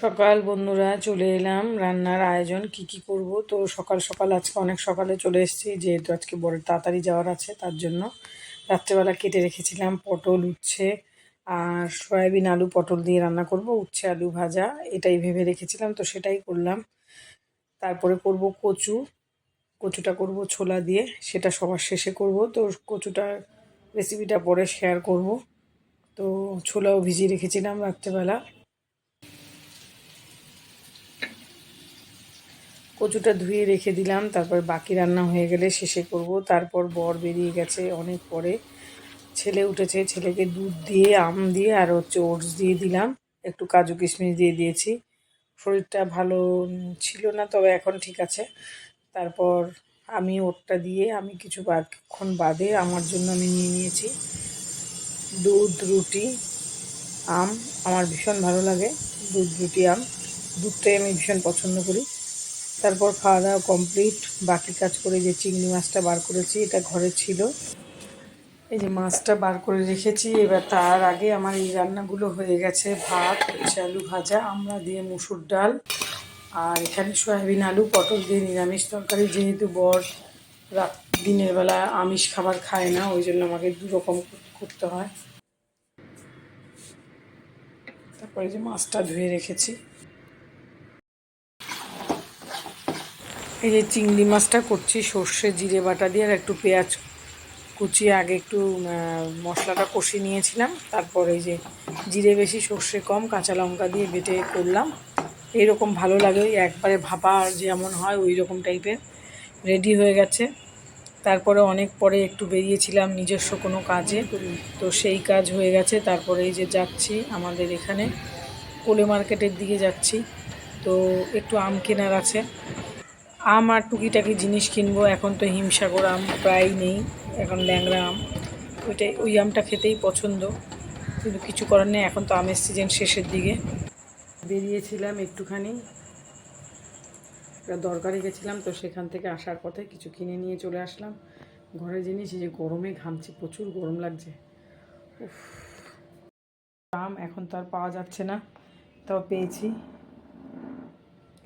সকাল বন্ধুরা, চলে এলাম। রান্নার আয়োজন কি কি করব? তো সকাল সকাল, আজকে অনেক সকালে চলে এসেছি, যেহেতু আজকে বড় তাড়াতাড়ি যাওয়ার আছে, তার জন্য রাত্রেবেলা কেটে রেখেছিলাম পটল, উচ্ছে আর সয়াবিন আলু পটল দিয়ে রান্না করব। উচ্ছে, আলু ভাজা, এটাই ভেবে রেখেছিলাম, তো সেটাই করলাম। তারপরে করব কচু। কচুটা করব ছোলা দিয়ে, সেটা সবার শেষে করব। তো কচুটার রেসিপিটা পরে শেয়ার করব। তো ছোলাও ভিজিয়ে রেখেছিলাম রাত্রেবেলা। কচুটা ধুয়ে রেখে দিলাম, তারপর বাকি রান্না হয়ে গেলে শেষে করব। তারপর বর বেরিয়ে গেছে অনেক পরে। ছেলে উঠেছে, ছেলেকে দুধ দিয়ে, আম দিয়ে আর হচ্ছে ওটস দিয়ে দিলাম। একটু কাজু কিশমিশ দিয়ে দিয়েছি। শরীরটা ভালো ছিল না, তবে এখন ঠিক আছে। তারপর আমি ওটটা দিয়ে, আমি কিছু বাদক্ষণ বাদে আমার জন্য আমি নিয়ে নিয়েছি। দুধ, রুটি, আম, আমার ভীষণ ভালো লাগে, দুধ, রুটি, আম। দুধটাই আমি ভীষণ পছন্দ করি। তারপর খাওয়া দাওয়া কমপ্লিট বাকি কাজ করে যে চিংড়ি মাছটা বার করেছি, এটা ঘরে ছিল। এই যে মাছটা বার করে রেখেছি, এবার তার আগে আমার এই রান্নাগুলো হয়ে গেছে। ভাত, হচ্ছে আলু ভাজা, আমরা দিয়ে মুসুর ডাল। আর এখানে সয়াবিন আলু, পটল দিয়ে নিরামিষ তরকারি, যেহেতু বর রাত, দিনের বেলা আমিষ খাবার খায় না, ওই জন্য আমাকে দু রকম করতে হয়। তারপরে যে মাছটা ধুয়ে রেখেছি। এই যে চিংড়ি মাছটা করছি, সর্ষে, জিরে বাটা দিয়ে আর একটু পেঁয়াজ কুচিয়ে আগে একটু মশলাটা কষিয়ে নিয়েছিলাম। তারপর এই যে জিরে বেশি, সর্ষে কম, কাঁচা লঙ্কা দিয়ে বেটে করলাম। এইরকম ভালো লাগে, ওই একবারে ভাপা যেমন হয়, ওই রকম টাইপের রেডি হয়ে গেছে। তারপরে অনেক পরে একটু বেরিয়েছিলাম নিজস্ব কোনো কাজে, তো সেই কাজ হয়ে গেছে। তারপরে এই যে যাচ্ছি আমাদের এখানে, কোলে মার্কেটের দিকে যাচ্ছি। তো একটু আম কেনার আছে। আম আর টুকিটাকি জিনিস কিনবো, এখন তো হিমসাগর আম প্রায় নেই, এখন ল্যাংড়া আম। ওইটাই ওই আমটা খেতেই পছন্দ, কিন্তু কিছু করার নেই, এখন তো আমের সিজন শেষের দিকে। বেরিয়েছিলাম একটুখানি দরকারে গেছিলাম, তো সেখান থেকে আসার পথে কিছু কিনে নিয়ে চলে আসলাম। ঘরের জিনিস যে গরমে ঘামছি, প্রচুর গরম লাগছে। আম এখন তো আর পাওয়া যাচ্ছে না, তাও পেয়েছি।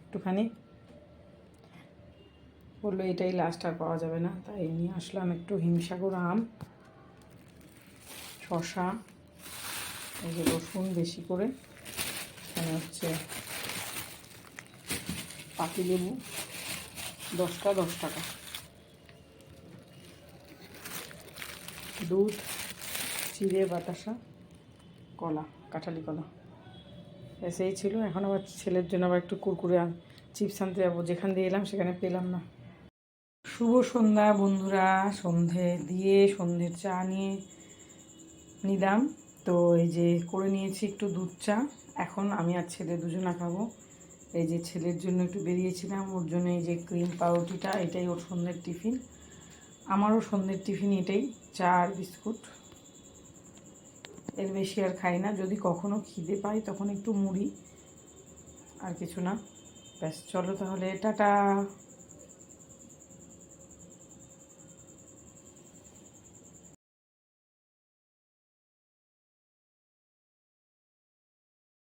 একটুখানি বলল এটাই লাস্ট আর পাওয়া যাবে না। তাই নিয়ে আসলাম একটু হিমসাগর আম শশা এই যে রসুন বেশি করে, এখানে হচ্ছে পাতিলেবু দশটা দশ টাকা দুধ, চিড়ে, বাতাসা, কলা, কাঁঠালি কলা। এসেই ছিল। এখন আবার ছেলের জন্য আবার একটু কুরকুরে চিপস আনতে যাব। যেখান দিয়ে এলাম সেখানে পেলাম না। শুভ সন্ধ্যা বন্ধুরা, সন্ধে দিয়ে সন্ধ্যের চা নিয়ে নিলাম। তো এই যে করে নিয়েছি একটু দুধ চা, এখন আমি আর ছেলে দুজনা খাব। এই যে ছেলের জন্য একটু বেরিয়েছিলাম, ওর জন্য এই যে ক্রিম পাউরুটিটা, এটাই ওর সন্ধ্যের টিফিন। আমারও সন্ধ্যের টিফিন এটাই, চা আর বিস্কুট। এর বেশি আর খাই না, যদি কখনো খিদে পাই তখন একটু মুড়ি, আর কিছু না। ব্যাস, চলো তাহলে, টাটা।